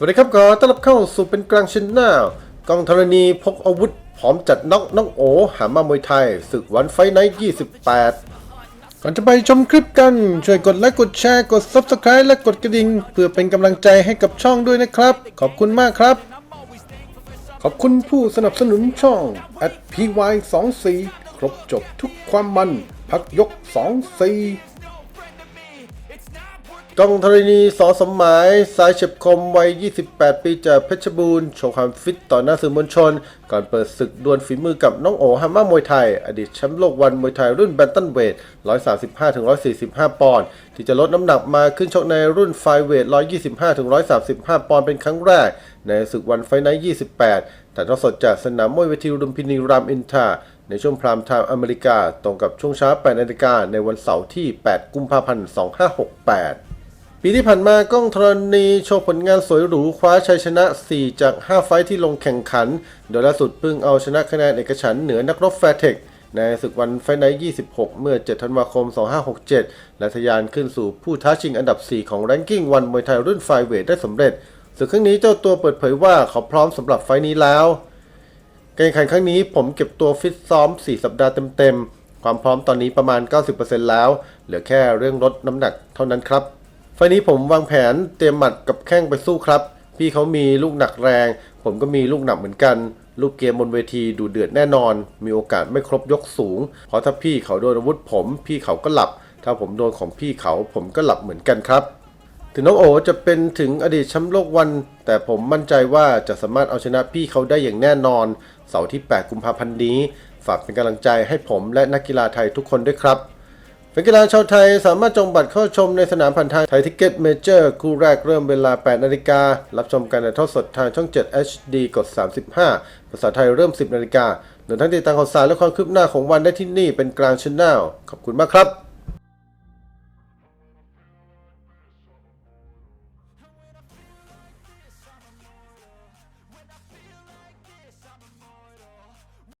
สวัสดีครับขอต้อนรับเข้าสู่เป็นกลางชินแนลกองธรณีพกอาวุธพร้อมจัดน็อกน้องโอหามามวยไทยศึกวันไฟไนท์28 ก่อนจะไปชมคลิปกัน ช่วยกดไลค์กดแชร์กด Subscribe และกดกระดิ่งเพื่อเป็นกำลังใจให้กับช่องด้วยนะครับ ขอบคุณมากครับ ขอบคุณผู้สนับสนุนช่อง at py 2 4ครบจบทุกความมัน พักยก 2 4 กองธรณีสอสมหมายสายเฉียบคมวัย 28 ปีจากเพชรบูรณ์โชว์ความฟิตต่อหน้าสื่อมวลชน ก่อนเปิดศึกดวลฝีมือกับน้องโอฮาม่ามวยไทย อดีตแชมป์โลกวันมวยไทยรุ่นแบนตันเวท 135-145 ปอนด์ที่จะลดน้ำหนักมาขึ้นชกในรุ่นไฟเวท 125-135 ปอนด์เป็นครั้งแรก ในศึกวันไฟไนท์28แต่ทอดสดจากสนามมวยเวทีรุมพินีรามอินทราในช่วงพรามไทม์อเมริกาตรงกับช่วงเช้า8นาฬิกาในวันเสาร์ที่ 8 กุมภาพันธ์ 2568 ปีที่ผ่านมากล้องธรณีโชว์ผลงานสวยหรูคว้าชัยชนะ 4 จาก 5 ไฟที่ลงแข่งขัน โดยล่าสุดเพิ่งเอาชนะคะแนนเอกฉันเหนือนักรบแฟร์เทคในศึกวันไฟไนท์26 เมื่อ 7 ธันวาคม 2567 และทะยานขึ้นสู่ผู้ท้าชิงอันดับ 4 ของแรงกิ้งวันมวยไทยรุ่นไฟเวทได้สำเร็จศึกครั้งนี้เจ้าตัวเปิดเผยว่าเขาพร้อมสำหรับไฟนี้แล้วการแข่งขันครั้งนี้ผมเก็บตัวฟิตซ้อม 4 สัปดาห์เต็มๆความพร้อมตอนนี้ประมาณ 90%แล้ว เหลือแค่เรื่องลดน้ำหนักเท่านั้นครับ ไฟนี้ผมวางแผนเตรียมหมัดกับแข้งไปสู้ครับ พี่เขามีลูกหนักแรง ผมก็มีลูกหนักเหมือนกัน ลูกเกมบนเวทีดูเดือดแน่นอน มีโอกาสไม่ครบยกสูง เพราะถ้าพี่เขาโดนอาวุธผม พี่เขาก็หลับ ถ้าผมโดนของพี่เขาผมก็หลับเหมือนกันครับ ถึงน้องโอจะเป็นถึงอดีตแชมป์โลกวัน แต่ผมมั่นใจว่าจะสามารถเอาชนะพี่เขาได้อย่างแน่นอน เสาร์ที่ 8 กุมภาพันธ์นี้ ฝากเป็นกำลังใจให้ผมและนักกีฬาไทยทุกคนด้วยครับ แฟนกีฬาชาวไทยสามารถจองบัตรเข้าชมในสนามผ่านทางไทยทิกเก็ตเมเจอร์คู่แรกเริ่มเวลา 8 นาฬิกา รับชมการถ่ายทอดสดทางช่อง 7 HD กด 35 ภาษาไทยเริ่ม 10 นาฬิกาหรือทั้งติดตามข่าวสารและความคืบหน้าของวันได้ที่นี่เป็นกลางช n แนลขอบคุณมากครับ